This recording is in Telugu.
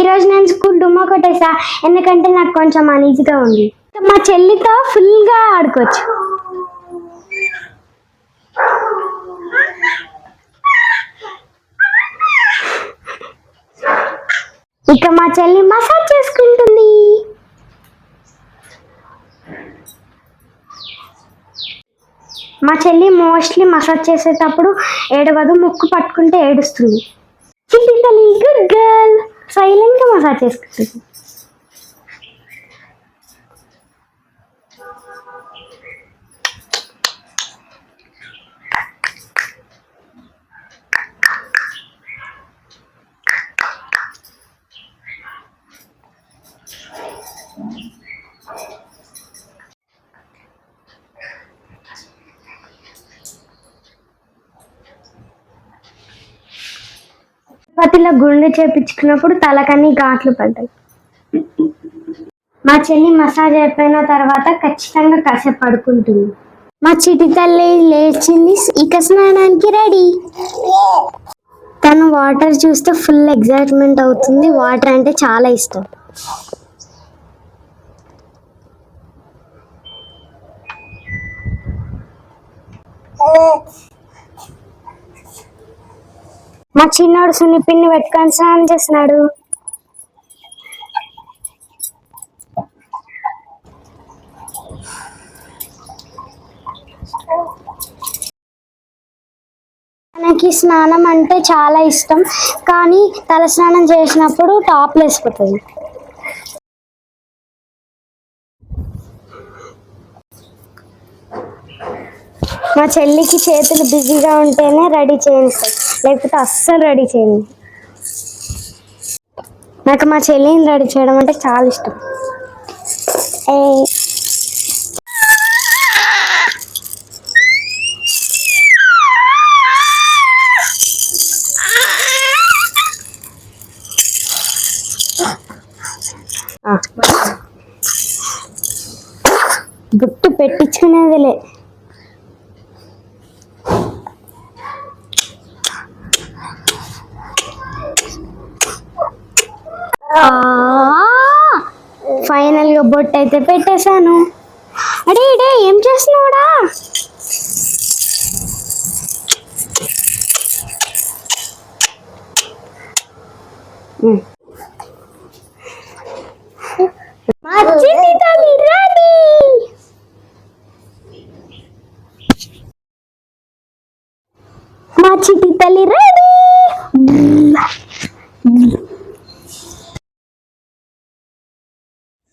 ఈరోజు నేను స్కూల్ డుమ్మా కొట్టేసా. ఎందుకంటే నాకు కొంచెం అనీజీగా ఉంది. మా చెల్లితో ఫుల్గా ఆడుకోవచ్చు. ఇక మా చెల్లి మసాజ్ చేసుకుంటుంది. మా చెల్లి మోస్ట్లీ మసాజ్ చేసేటప్పుడు ఏడవదు ముక్కు పట్టుకుంటే ఏడుస్తుంది. చిట్టి తల్లి గుడ్ గర్ల్ సైలెంట్గా మసాజ్ చేసుకుంటుంది తిరుపతిలో గుండె చేపించుకున్నప్పుడు తలకని ఘాట్లు పడ్డాయి. మా చెల్లి మసాజ్ అయిపోయిన తర్వాత ఖచ్చితంగా కాసేపు పడుకుంటుంది. మా చిటి తల్లి లేచింది ఇక స్నానానికి రెడీ. తను వాటర్ చూస్తే ఫుల్ ఎగ్జైట్మెంట్ అవుతుంది. వాటర్ అంటే చాలా ఇష్టం. మా చిన్నోడు సున్ని పిన్ని పెట్టుకొని స్నానం చేస్తున్నాడు. మనకి స్నానం అంటే చాలా ఇష్టం కానీ తల స్నానం చేసినప్పుడు టాప్ వేసిపోతుంది. మా చెల్లికి చేతులు బిజీగా ఉంటేనే రెడీ చేయిస్తాయి లేకపోతే అస్సలు రెడీ చేయండి. నాకు మా చెల్లిని రెడీ చేయడం అంటే చాలా ఇష్టం. ఏ ఆ. పెట్టించుకునేదిలే. ఫైనల్గా బొట్టు అయితే పెట్టేశాను. అడే ఇడే ఏం చేస్తున్నావుడా? మా చిటి